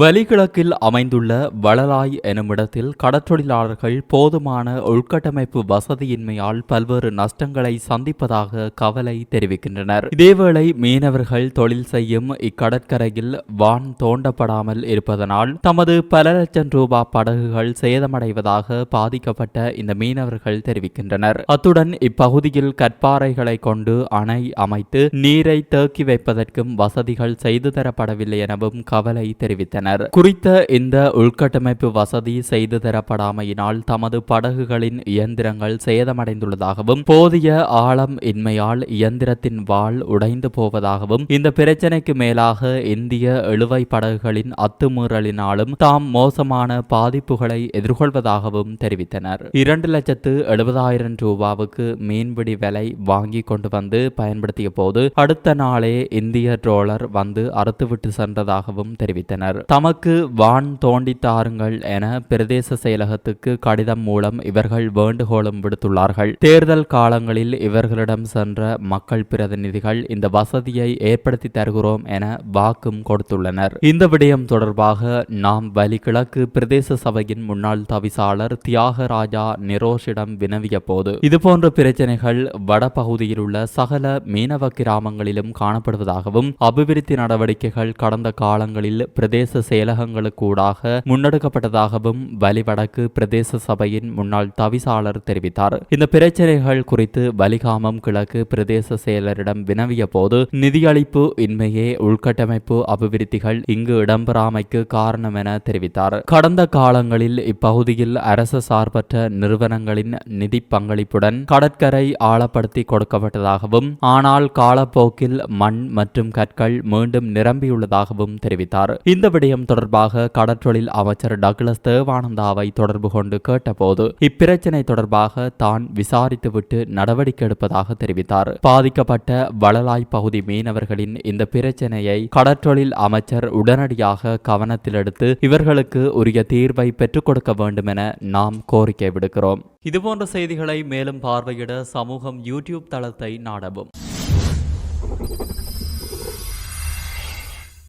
வெளிகிழக்கில் அமைந்துள்ள வளலாய் எனுமிடத்தில் கடற்றொழிலாளர்கள் போதுமான உள்கட்டமைப்பு வசதியின்மையால் பல்வேறு நஷ்டங்களை சந்திப்பதாக கவலை தெரிவிக்கின்றனர். இதேவேளை மீனவர்கள் தொழில் செய்யும் இக்கடற்கரையில் வான் தோண்டப்படாமல் இருப்பதனால் தமது பல லட்சம் ரூபாய் படகுகள் சேதமடைவதாக பாதிக்கப்பட்ட இந்த மீனவர்கள் தெரிவிக்கின்றனர். அத்துடன் இப்பகுதியில் கற்பாறைகளை கொண்டு அணை அமைத்து நீரை தேக்கி வைப்பதற்கும் வசதிகள் செய்து தரப்படவில்லை எனவும் கவலை தெரிவித்தனர். குறித்த இந்த உள்கட்டமைப்பு வசதி செய்து தரப்படாமையினால் தமது படகுகளின் இயந்திரங்கள் சேதமடைந்துள்ளதாகவும் போதிய ஆழம் இன்மையால் இயந்திரத்தின் வாள் உடைந்து போவதாகவும் இந்த பிரச்சினைக்கு மேலாக இந்திய இழுவை படகுகளின் அத்துமீறலினாலும் தாம் மோசமான பாதிப்புகளை எதிர்கொள்வதாகவும் தெரிவித்தனர். இரண்டு லட்சத்து எழுபதாயிரம் ரூபாவுக்கு மீன்பிடி விலை வாங்கி கொண்டு வந்து பயன்படுத்திய போது அடுத்த நாளே இந்திய ட்ரோலர் வந்து அறுத்துவிட்டு சென்றதாகவும் தெரிவித்தனர். தமக்கு வான் தோண்டி தாருங்கள் என பிரதேச செயலகத்துக்கு கடிதம் மூலம் இவர்கள் வேண்டுகோளம் விடுத்துள்ளார்கள். தேர்தல் காலங்களில் இவர்களிடம் சென்ற மக்கள் பிரதிநிதிகள் இந்த வசதியை ஏற்படுத்தி தருகிறோம் என வாக்கும் கொடுத்துள்ளனர். இந்த விடயம் தொடர்பாக நாம் வலிகிழக்கு பிரதேச சபையின் முன்னாள் தவிசாளர் தியாகராஜா நிரோஷிடம் வினவிய போது இதுபோன்ற பிரச்சனைகள் வடபகுதியில் உள்ள சகல மீனவ கிராமங்களிலும் காணப்படுவதாகவும் அபிவிருத்தி நடவடிக்கைகள் கடந்த காலங்களில் பிரதேச செயலகங்களுக்கூடாக முன்னெடுக்கப்பட்டதாகவும் வலிவடக்கு பிரதேச சபையின் முன்னாள் தவிசாளர் தெரிவித்தார். இந்த பிரச்சனைகள் குறித்து வலிகாமம் கிழக்கு பிரதேச செயலரிடம் வினவிய போது நிதியளிப்பு இன்மையே உள்கட்டமைப்பு அபிவிருத்திகள் இங்கு இடம்பெறாமைக்கு காரணம் என தெரிவித்தார். கடந்த காலங்களில் இப்பகுதியில் அரசு சார்பற்ற நிறுவனங்களின் நிதி பங்களிப்புடன் கடற்கரை ஆழப்படுத்தி கொடுக்கப்பட்டதாகவும் ஆனால் காலப்போக்கில் மண் மற்றும் கற்கள் மீண்டும் நிரம்பியுள்ளதாகவும் தெரிவித்தார். இந்த விடயம் தொடர்பாக கடற்றொழில் அமைச்சர் டக்ளஸ் தேவானந்தாவை தொடர்பு கொண்டு கேட்டபோது இப்பிரச்சினை தொடர்பாக தான் விசாரித்துவிட்டு நடவடிக்கை எடுப்பதாக தெரிவித்தார். பாதிக்கப்பட்ட வளலாய் பகுதி மீனவர்களின் இந்த பிரச்சனையை கடற்றொழில் அமைச்சர் உடனடியாக கவனத்தில் எடுத்து இவர்களுக்கு உரிய தீர்வை பெற்றுக் கொடுக்க வேண்டும் என நாம் கோரிக்கை விடுக்கிறோம். இதுபோன்ற செய்திகளை மேலும் பார்வையிட சமூகம் யூடியூப் தளத்தை நாடவும்.